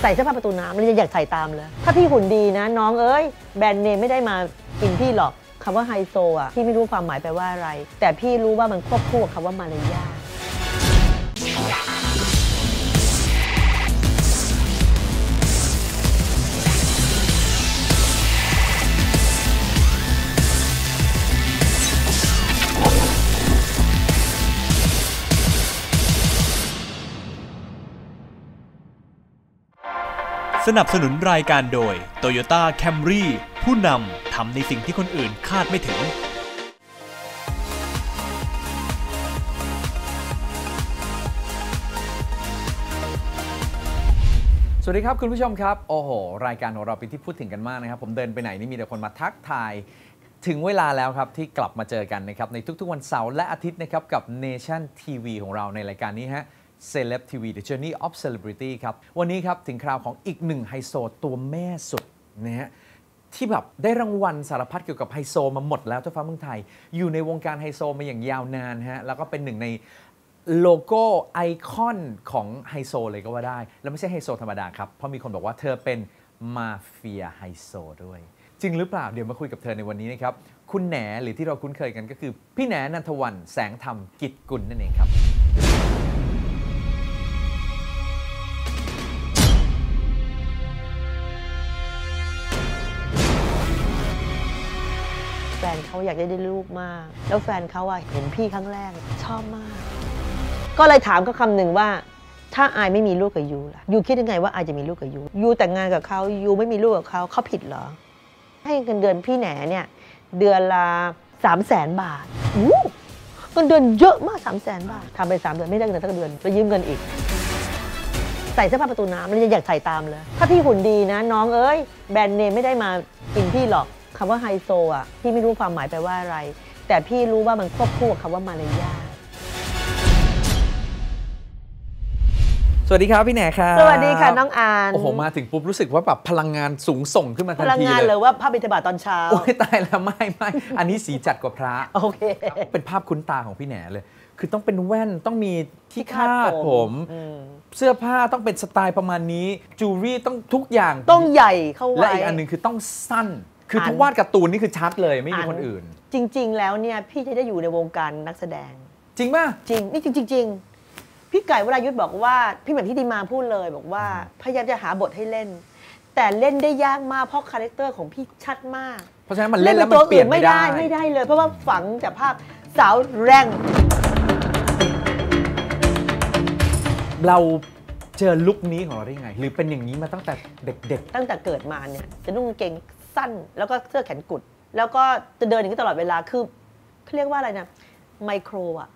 ใส่เสื้อผ้าประตูน้ำแล้วจะอยากใส่ตามเลย ถ้าพี่หุ่นดีนะ น้องเอ้ยแบรนด์เนมไม่ได้มากินพี่หรอกคำว่าไฮโซอะพี่ไม่รู้ความหมายแปลว่าอะไร แต่พี่รู้ว่ามันควบคู่กับคำว่ามารยาท สนับสนุนรายการโดย Toyota Camry ผู้นำทำในสิ่งที่คนอื่นคาดไม่ถึง สวัสดีครับคุณผู้ชมครับ โอ้โห รายการของเราเป็นที่พูดถึงกันมากนะครับ ผมเดินไปไหนนี่มีแต่คนมาทักทาย ถึงเวลาแล้วครับ ที่กลับมาเจอกันนะครับ ในทุกๆวันเสาร์และอาทิตย์นะครับ กับ Nation TV ของเราในรายการนี้ฮะ Celeb TV The Journey of Celebrity ครับ วันนี้ครับถึงคราวของอีกหนึ่งไฮโซตัวแม่สุดนะฮะที่แบบได้รางวัลสารพัดเกี่ยวกับไฮโซมาหมดแล้วทั่วฟ้าเมืองไทย อยู่ในวงการไฮโซมาอย่างยาวนานฮะแล้วก็เป็นหนึ่งในโลโก้ไอคอนของไฮโซเลยก็ว่าได้ แล้วไม่ใช่ไฮโซธรรมดาครับ เพราะมีคนบอกว่าเธอเป็นมาเฟียไฮโซด้วย จริงหรือเปล่าเดี๋ยวมาคุยกับเธอในวันนี้นะครับ คุณแหนหรือที่เราคุ้นเคยกันก็คือ พี่แหนนันทวันแสงธรรมกิจกุลนั่นเองครับ เขาอยากได้ลูกมาก แล้วแฟนเขาอะเห็นพี่ครั้งแรกชอบมาก ก็เลยถามเขาคำหนึ่งว่า ถ้าอายไม่มีลูกกับยูล่ะยูคิดยังไงว่าอายจะมีลูกกับยูยูแต่งงานกับเขายูไม่มีลูกกับเขาเขาผิดเหรอ ให้เงินเดือนพี่แหนเนี่ยเดือนละสามแสนบาทอู้เงินเดือนเยอะมากสามแสนบาททำไปสามเดือนไม่ได้เงินสักเดือนไปยืมเงินอีกใส่เสื้อผ้าประตูน้ำแล้วจะอยากใส่ตามเลย ถ้าพี่หุ่นดีนะ น้องเอ้ย แบรนด์เนมไม่ได้มากินพี่หรอก คำว่าไฮโซอะพี่ไม่รู้ความหมายแปลว่าอะไร แต่พี่รู้ว่ามันควบคู่กับคำว่ามารยาทสวัสดีครับ พี่แหนครับสวัสดีค่ะน้องอานโอ้โหมาถึงปุ๊บรู้สึกว่าแบบพลังงานสูงส่งขึ้นมาพทันลังทีงานเลเลยยว่าพระบิณฑบาตตอนเช้าโอ้ยตายแล้วไม่ไม่อันนี้สีจัดกว่าพระโอเคเป็นภาพคุ้นตาของพี่แหนเลย คือต้องเป็นแว่นต้องมีที่คาดผมอืมเสื้อผ้าต้องเป็นสไตล์ประมาณนี้จูรี่ต้องทุกอย่างต้องใหญ่เข้าไว้และอีกอันหนึงคือต้องสั้น คืออ่านถ้าวาดการ์ตูนนี่คือชัดเลยไม่มีคนอื่น จริง ๆ แล้วเนี่ยพี่จะได้อยู่ในวงการนักแสดง จริงป่ะจริงนี่จริงจริงๆพี่ไก่วรายุทธ์บอกว่าพี่เหมือนที่ดีมาพูดเลย บอกว่าพยายามจะหาบทให้เล่น แต่เล่นได้ยากมากเพราะคาแรคเตอร์ของพี่ชัดมาก เพราะฉะนั้นมันเล่นแล้วมันเปลี่ยนไม่ได้ไม่ได้เลย เพราะว่าฝังจากภาพสาวแรงเราเจอลุคนี้ของเราได้ยังไง หรือเป็นอย่างนี้มาตั้งแต่เด็กตั้งแต่เกิดมาเนี่ยจะนุ่งกางเกง สั้น แล้วก็เสื้อแขนกุด แล้วก็จะเดินอย่างนี้ตลอดเวลาคือเขาเรียกว่าอะไรนะไมโครอะ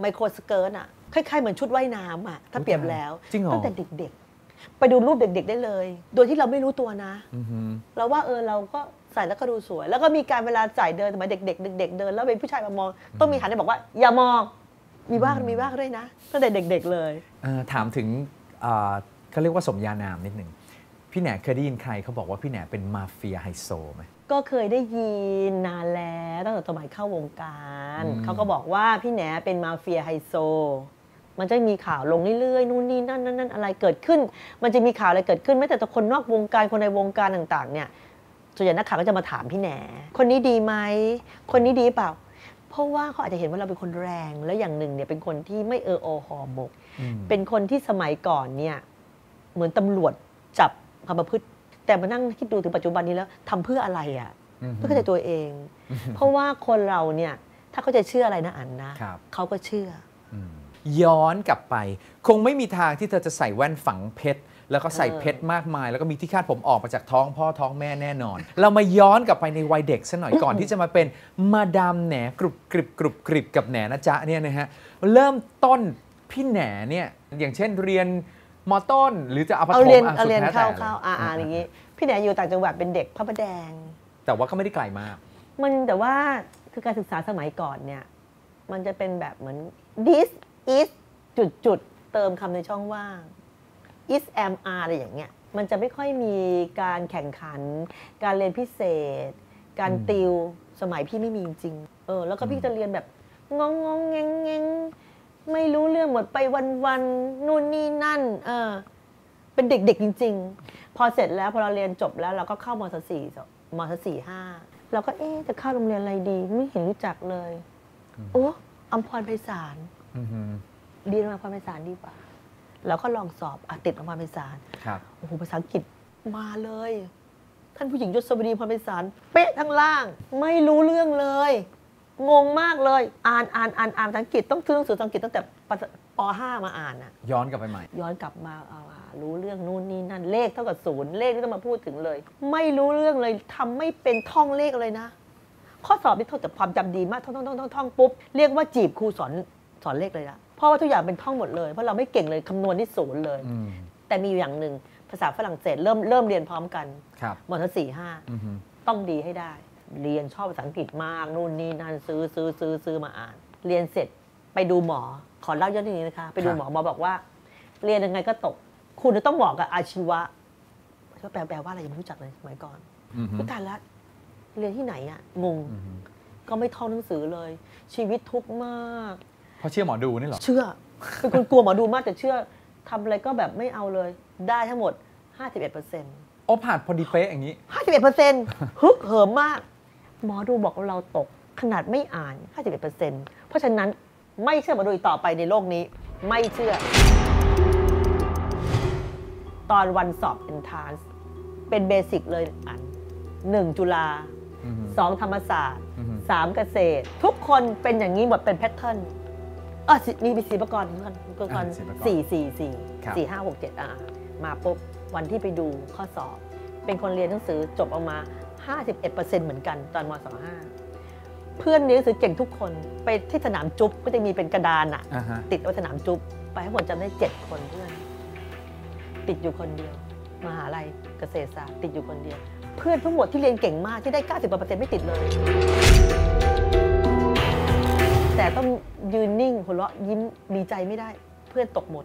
ไมโครสเกิร์ตอะคล้ายๆเหมือนชุดว่ายน้ำอะถ้าเปรียบแล้วจริงเหรอตั้งแต่เด็กๆ ไปดูรูปเด็ก ๆ ได้เลย โดยที่เราไม่รู้ตัวนะๆอือหือเราว่าเออเราก็ใส่แล้วก็ดูสวย แล้วก็มีการเวลาใส่เดินสมัยเด็กๆเด็กๆเดิน แล้วเป็นผู้ชายมามอง ต้องมีหันไปบอกว่า อย่ามองมีบ้างมีบ้างด้วยนะตั้งแต่เด็ก ๆ เลยเอ่อถามถึงเอ่อเขาเรียกว่าสมญานามนิดหนึ่ง พี่แหนเคยได้ยินใครเขาบอกว่าพี่แหนเป็นมาเฟียไฮโซไหมก็เคยได้ยินนานแล้วตั้งแต่สมัยเข้าวงการอืมเขาก็บอกว่าพี่แหนเป็นมาเฟียไฮโซ มันจะมีข่าวลงเรื่อยๆนู่นนี่นั่นนั่นนั่นอะไรเกิดขึ้น มันจะมีข่าวอะไรเกิดขึ้นแม้แต่คนนอกวงการคนในวงการต่างๆ เนี่ยส่วนใหญ่นักข่าวก็จะมาถามพี่แหนคนนี้ดีไหมคนนี้ดีเปล่า เพราะว่าเขาอาจจะเห็นว่าเราเป็นคนแรงแล้วอย่างหนึ่งเนี่ยเป็นคนที่ไม่เอออหอหมกอืมเป็นคนที่สมัยก่อนเนี่ยเหมือนตำรวจจับ ความประพฤติ แต่มานั่งคิดดูถึงปัจจุบันนี้แล้วทำเพื่ออะไรอะ่ะอือหือเพื่อเข้าใจตัวเอง เพราะว่าคนเราเนี่ยถ้าเขาจะเชื่ออะไรนะอันนะครับเขาก็เชื่ออืมย้อนกลับไป คงไม่มีทางที่เธอจะใส่แว่นฝังเพชรแล้วก็ใส่เออเพชรมากมาย แล้วก็มีที่คาดผมออกมาจากท้องพ่อท้องแม่แน่นอน เรามาย้อนกลับไปในวัยเด็กซะหน่อยก่อนที่จะมาเป็นมาดามแหนกรุบกริบกรุบกริบกับแหนนะจ๊ะเนี่ยนะฮะเริ่มต้นพี่แหนเนี่ยอย่างเช่นเรียน มต้น หรือจะเอาปฐเอามเรียนอะเอาเรียนสุดแท้เข้าแต่ลยเข้าอ่าอ่าอย่างงี้ พี่แหนอยู่ต่างจังหวัดเป็นเด็กพระประแดง แต่ว่าก็ไม่ได้ไกลมาก มันแต่ว่าคือการศึกษาสมัยก่อนเนี่ย มันจะเป็นแบบเหมือน this is จุดจุดๆเติมคำในช่องว่าง is am are อะไรอย่างเงี้ย มันจะไม่ค่อยมีการแข่งขัน การเรียนพิเศษ การอืมติวสมัยพี่ไม่มีจริงๆเออ แล้วก็พี่จะเรียนแบบงงงงเงงเงง ไม่รู้เรื่องหมดไปวันวันๆนู่นนี่นั่น เออไปเป็นเด็กๆจริง ๆ พอเสร็จแล้วพอเราเรียนจบแล้ว เราก็เข้ามศสี่มศสี่ห้าเราก็เอ๊ะจะเข้าโรงเรียนอะไรดี ไม่เห็นรู้จักเลยโอ้อัมพรไพศาลอือฮึเรียนอัมพรไพศาลดีกว่าเราก็ลองสอบอะติดอัมพรไพศาลครับโอ้โหภาษาอังกฤษมาเลย ท่านผู้หญิงยศสวดีพรไพศาลเป๊ะทั้งล่าง ไม่รู้เรื่องเลย งงมากเลย อ่านอ่านอ่านอ่านภาษาอังกฤษต้องซื้อหนังสือภาษาอังกฤษตั้งแต่ปป .5 มาอ่านน่ะย้อนกลับไปใหม่ ย้อนกลับมาเอาอ่ารู้เรื่องนู่นนี่นั่นเลขเท่ากับศูนย์เลขไม่ต้องมาพูดถึงเลย ไม่รู้เรื่องเลยทำไม่เป็นท่องเลขเลยนะ ข้อสอบนี่ท่องแต่ความจำดีมากท่องท่องท่องท่องท่องปุ๊บเรียกว่าจีบครูสอนสอนเลขเลยละเพราะว่าทุกอย่างเป็นท่องหมดเลยเพราะเราไม่เก่งเลยคำนวณที่ศูนย์เลยอืมแต่มีอยู่อย่างหนึ่งภาษาฝรั่งเศสเริ่มเริ่มเรียนพร้อมกันครับมศสี่ห้าอือฮึต้องดีให้ได้ เรียนชอบภาษาอังกฤษมากนู่นนี่นั่นซื้อซื้อซื้อซื้อมาอ่าน เรียนเสร็จไปดูหมอขอเล่าย้อนนิดนึงนะคะ ไปดูหมอหมอบอกว่า เรียนยังไงก็ตก คุณจะต้องเหมาะกับอาชีวะก็แปลแปลว่าอะไรยังไม่รู้จักเลยสมัยก่อนอือฮึพุทธาละเรียนที่ไหนอะงงอือฮึก็ไม่ท่องหนังสือเลย ชีวิตทุกข์มากเพราะเชื่อหมอดูนี่เหรอเชื่อเป็นคนกลัวหมอดูมากแต่เชื่อทำอะไรก็แบบไม่เอาเลย ได้ทั้งหมด 51เปอร์เซ็นต์โอ้ผ่านพอดีเป๊ะอย่างนี้ 51เปอร์เซ็นต์ฮึกเหิมมาก หมอดูบอกว่าเราตกขนาดไม่อ่าน 51เปอร์เซ็นต์เพราะฉะนั้นไม่เชื่อหมอดูอีกต่อไปในโลกนี้ ไม่เชื่อ ตอนวันสอบ entrance เป็นเบสิกเลยอันหนึ่งจุฬาอือฮึสองธรรมศาสตร์อือฮึสามเกษตร ทุกคนเป็นอย่างนี้หมดเป็นแพทเทิร์นเออสิมีมีศิลปากรศิลปากรอ่าศิลปากรสี่สี่สี่ครับสี่ห้าหกเจ็ดอะมาปุ๊บวันที่ไปดูข้อสอบ เป็นคนเรียนหนังสือจบออกมา 51%เหมือนกันตอนมศ5เพื่อนเรียนหนังสือเก่งทุกคน ไปที่สนามจุ๊บก็จะมีเป็นกระดานอะอ่าฮะติดไว้สนามจุ๊บไปให้หมดจำได้เจ็ดคนเพื่อน ติดอยู่คนเดียว มหาลัยเกษตรศาสตร์ติดอยู่คนเดียว เพื่อนทั้งหมดที่เรียนเก่งมากที่ได้ 90%ไม่ติดเลย แต่ต้องยืนนิ่งหัวเราะยิ้มดีใจไม่ได้ เพื่อนตกหมด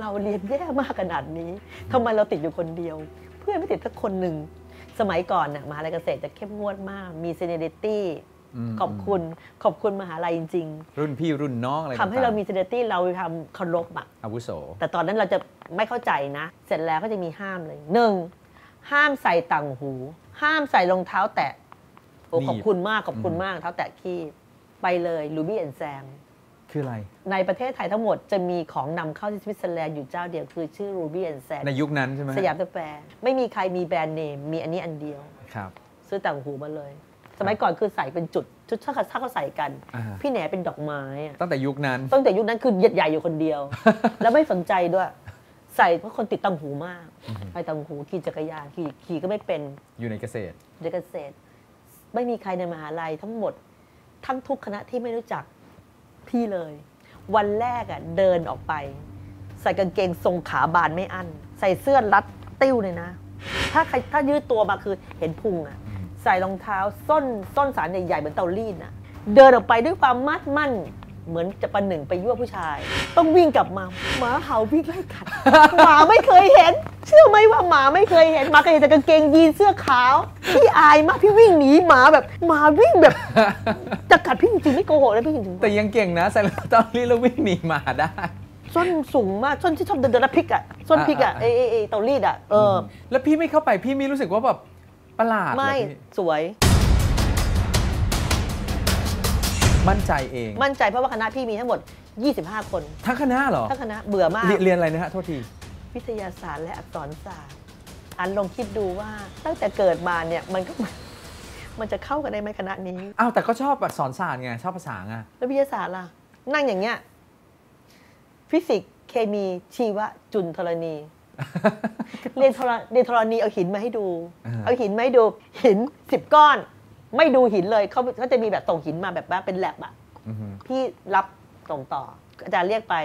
เราเรียนแย่มากขนาดนี้ทำไมเราติดอยู่คนเดียว เพื่อนไม่ติดสักคนหนึ่ง สมัยก่อนน่ะมหาลัยเกษตรจะเข้มงวดมาก มีเซเนเดตี้มขอบคุณขอบคุณมหาลัยจริงรุ่นพี่รุ่นน้องอะไรๆทำให้เรามีต่งเซเนเดตี้เราทำเคารพอะๆอาวุโส แต่ตอนนั้นเราจะไม่เข้าใจนะ เสร็จแล้วก็จะมีห้ามเลยหนึ่งห้ามใส่ต่างหู ห้ามใส่รองเท้าแตะโอ้นี่ขอบคุณมากขอบคุณอืมมากเท้าแตะขี้ไปเลยลูบี้แอนแซม คืออะไร ในประเทศไทยทั้งหมดจะมีของนำเข้าที่สวิตเซอร์แลนด์อยู่เจ้าเดียวคือชื่อ Ruby and Sam ในยุคนั้นใช่ไหมสยามสแควร์ไม่มีใครมีแบรนด์เนมมีอันนี้อันเดียวครับซื้อต่างหูมาเลย สมัยก่อนคือใส่เป็นจุดชุดถ้าเขาถ้าเขาใส่กันอ่าพี่แหนเป็นดอกไม้อะตั้งแต่ยุคนั้นตั้งแต่ยุคนั้นคือใหญ่ๆอยู่คนเดียว แล้วไม่สนใจด้วยใส่เพราะคนติดต่างหูมากไปต่างหูขี่จักรยานขี่ขี่ก็ไม่เป็นอยู่ในเกษตรเด็กเกษตร ไม่มีใครในมหาลัยทั้งหมด ทั้งทุกคณะที่ไม่รู้จัก พี่เลย วันแรกอะเดินออกไป ใส่กางเกงทรงขาบานไม่อั้นใส่เสื้อรัดติ้วเลยนะ ถ้าใครถ้ายืดตัวมาคือเห็นพุงอะใส่รองเท้าส้นส้นสารใหญ่ๆเหมือนเตารีดอะ เดินออกไปด้วยความมัดมั่น เหมือนจะประหนึ่งไปยั่วผู้ชาย ต้องวิ่งกลับมาหมาเห่าพี่ไล่กัดหมาไม่เคยเห็น เชื่อไหมว่าหมาไม่เคยเห็นหมาเคยเห็นแต่กางเกงยีนเสื้อขาวพี่อายมากพี่วิ่งหนีหมาแบบหมาวิ่งแบบจะกัดพี่จริงๆไม่โกหกนะพี่จริงแต่ยังเก่งนะใส่รองเท้าลีแล้ววิ่งหนีหมาได้ๆส้นสูงมากส้นที่ชอบเดินเดินแล้วพลิกอะส้นพลิกอะอ่าเออ่าเอเอเตารีดอะเอออแล้วพี่ไม่เข้าไปพี่ไม่รู้สึกว่าแบบประหลาดเหรอไม่พี่สวย มั่นใจเอง มั่นใจเพราะว่าคณะพี่มีทั้งหมด 25 คน ทั้งคณะเหรอ ทั้งคณะเบื่อมากเรียนเรียนอะไรนะฮะ โทษที วิทยาศาสตร์และอักษรศาสตร์ อันลองคิดดูว่าตั้งแต่เกิดมาเนี่ยมันก็มันจะเข้ากันได้ไหมคณะนี้ อ้าวแต่ก็ชอบแบบสอนศาสตร์ไงชอบภาษาไง แล้ววิทยาศาสตร์ล่ะ นั่งอย่างเงี้ย ฟิสิกส์ เคมี ชีวะ จุลธรณี เรียนธรเรียนธรณีเอาหินมาให้ดูอ่าเอาหินมาให้ดู หินสิบก้อน ไม่ดูหินเลยเขาเขาจะมีแบบส่งหินมาแบบว่าเป็นแลบอะอือฮึพี่รับส่งต่อ อาจารย์เรียกไป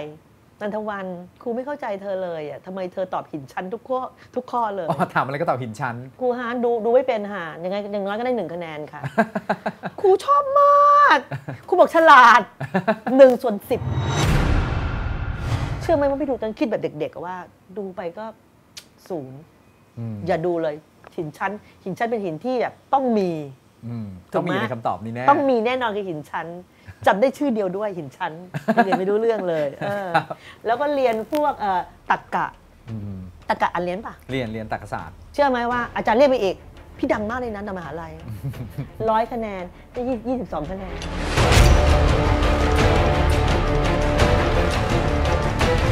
นันทวันครูไม่เข้าใจเธอเลยอะทำไมเธอตอบหินชั้นทุกข้อทุกข้อเลย อ๋อถามอะไรก็ตอบหินชั้น ครูฮานดูดูไม่เป็นค่ะยังไงอย่างน้อยก็ได้หนึ่งคะแนนค่ะ ครูชอบมากครูบอกฉลาดหนึ่งส่วนสิบเชื่อไหมว่าพี่ดูตอนคิดแบบเด็กๆอะว่า ดูไปก็ศูนย์อืมอย่าดูเลยหินชั้น หินชั้นเป็นหินที่แบบต้องมีอืมถู ต้องกไหมมีในคำตอบนี้แน่ต้องมีแน่นอนคือหินชั้นจำได้ชื่อเดียวด้วยหินชั้นเรียนไม่รู้เรื่องเลยเออแล้วก็เรียนพวกเอ่อตักกะอืมตะกะอันเรียนปะเรียนเรียนตักศาสตร์ เชื่อไหมว่าอาจารย์เรียกไปอีก พี่ดังมากเลยนะในมหาลัยร้อยคะแนนได้ยี่สิบสองคะแนน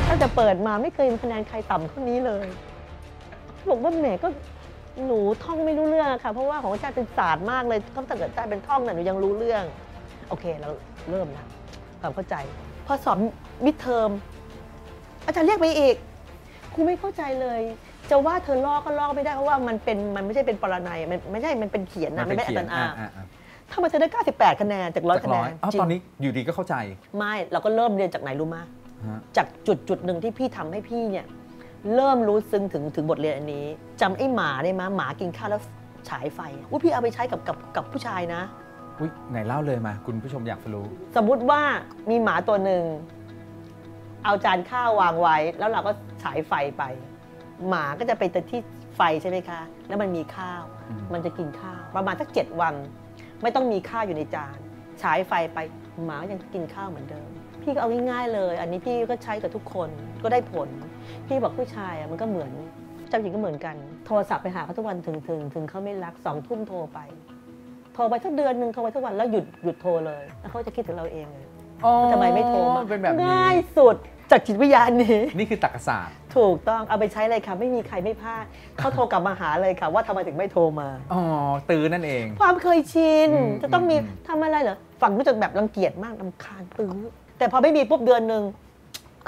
ตั้งแต่เปิดมาไม่เคยมีคะแนนใครต่ำเท่านี้เลยบอกว่าแหมก็ หนูท่องไม่รู้เรื่องอะค่ะ เพราะว่าของอาจารย์เป็นศาสตร์มากเลยต้องแต่เกิดอาจารย์เป็นท่องน่ะหนูยังรู้เรื่อง โอเคเราเริ่มนะความเข้าใจ พอสอบมิดเทอมอาจารย์เรียกไปอีกครูไม่เข้าใจเลย จะว่าเธอลอกก็ลอกไม่ได้เพราะว่ามันเป็นมันไม่ใช่เป็นปรนัยมันไม่ใช่มันเป็นเขียนนะมันไม่เขีอัตนาอ่าอ่าถ้ามันจะได้ 98 คะแนนจากร้อยจากคะแนร้อยนอ้าวจริงตอนนี้อยู่ดีก็เข้าใจ ไม่เราก็เริ่มเรียนจากไหนรู้มยฮะจากจุดจุดหนึ่งที่พี่ทำให้พี่เนี่ย เริ่มรู้ซึ้งถึงถึงบทเรียนอันนี้จำไอ้หมาได้ไหมยหมากินข้าวแล้วฉายไฟว่าพี่เอาไปใช้กับกับกับผู้ชายนะ อุ้ยไหนเล่าเลยมา คุณผู้ชมอยากรู้ สมมุติว่ามีหมาตัวหนึ่ง เอาจานข้าววางไว้ แล้วเราก็ฉายไฟไป หมาก็จะไปแต่ที่ไฟใช่ไหมคะ แล้วมันมีข้าว อืม มันจะกินข้าวประมาณสักเจ็ดวัน ไม่ต้องมีข้าวอยู่ในจานฉายไฟไปหมายังกินข้าวเหมือนเดิม พี่ก็เอาง่ายๆเลย อันนี้พี่ก็ใช้กับทุกคนก็ได้ผล พี่บอกผู้ชายอะมันก็เหมือนเจ้าหญิงก็เหมือนกัน โทรศัพท์ไปหาเขาทุกวันถึงถึงถึงเขาไม่รักสองทุ่มโทรไป โทรไปสักเดือนหนึ่งโทรไปทุกวันแล้วหยุดหยุดโทรเลยแล้วเขาจะคิดถึงเราเองเลยอ๋อทำไมไม่โทรมาเป็นแบบนี้ง่ายสุดจากจิตวิทยานี้ นี่คือตักศาสตร์ ถูกต้องเอาไปใช้เลยค่ะ ไม่มีใครไม่พลาดเขาโทรกลับมาหาเลยค่ะ ว่าทำไมถึงไม่โทรมา อ๋อ ตื่นนั่นเอง ความเคยชินอืมจะต้องมีอืมทำอะไรเหรอ ฝั่งนู้นจะแบบรังเกียจมากลำคาญตื้อ แต่พอไม่มีปุ๊บเดือนหนึ่ง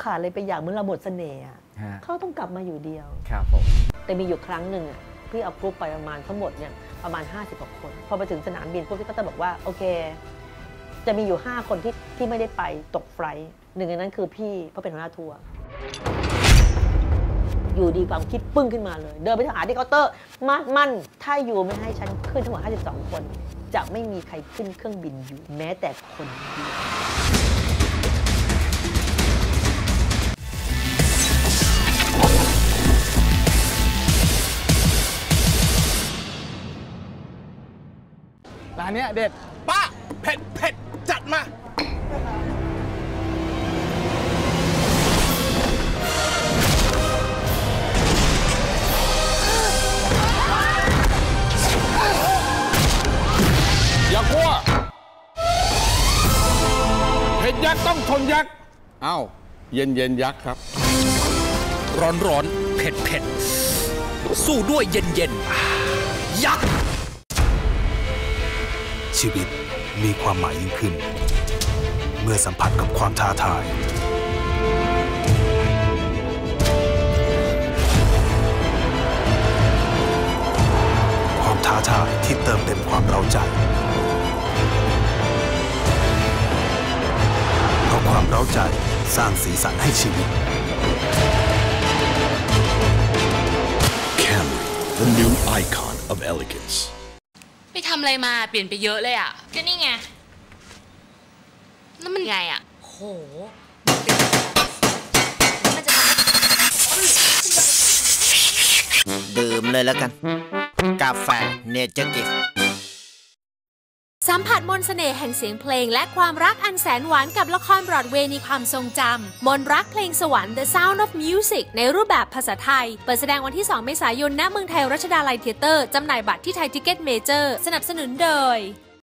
ขาดเลยไปอย่างเหมือนเราหมดเสน่ห์อะฮะเขาต้องกลับมาอยู่เดียว ครับผม แต่มีอยู่ครั้งหนึ่งอะพี่เอากรุ๊ปไปประมาณทั้งหมดเนี่ยประมาณ 50กว่าคน พอไปถึงสนามบินปุ๊บพี่ก็จะบอกว่า โอเค จะมีอยู่ 5 คนที่ที่ไม่ได้ไปตกไฟลท์หนึ่งในนั้นคือพี่เพราะเป็นหัวหน้าทัวร์อยู่ดีความคิดปึ้งขึ้นมาเลย เดินไปหาที่เคาน์เตอร์มั่นมั่นถ้าอยู่ไม่ให้ฉันขึ้นทั้งหมด52 คน จะไม่มีใครขึ้นเครื่องบินอยู่แม้แต่คนเดียว ร้านเนี้ยเด็ดป้าเผ็ดเผ็ดจัดมา อย่ากลัวเผ็ดยักษ์ต้องทนยักษ์เอ้าเย็นเย็นยักษ์ครับ ร้อนร้อนๆเผ็ดเผ็ดสู้ด้วยเย็นเย็นๆยักษ์ ชีวิตมีความหมายยิ่งขึ้น เมื่อสัมผัสกับความท้าทาย ความท้าทายที่เติมเต็มความเราใจเพราะความเราใจสร้างสีสันให้ชีวิต Camry, the new icon of elegance. ไปทำอะไรมาเปลี่ยนไปเยอะเลยอะ ก็นี่ไงแล้วมันไงอะ โหมันจะทำให้ดื่มเลยแล้วกัน กาแฟเนเจอร์กิฟ สัมผัสมนเสน่ห์แห่งเสียงเพลงและความรักอันแสนหวานกับละครบรอดเวย์ในความทรงจำ มนรักเพลงสวรรค์ The Sound of Music ในรูปแบบภาษาไทย เปิดแสดงวันที่ 2 เมษายนณเมืองไทยรัชดาลัยเทเตอร์ จำหน่ายบัตรที่ไทยทิกเก็ตเมเจอร์ สนับสนุนโดย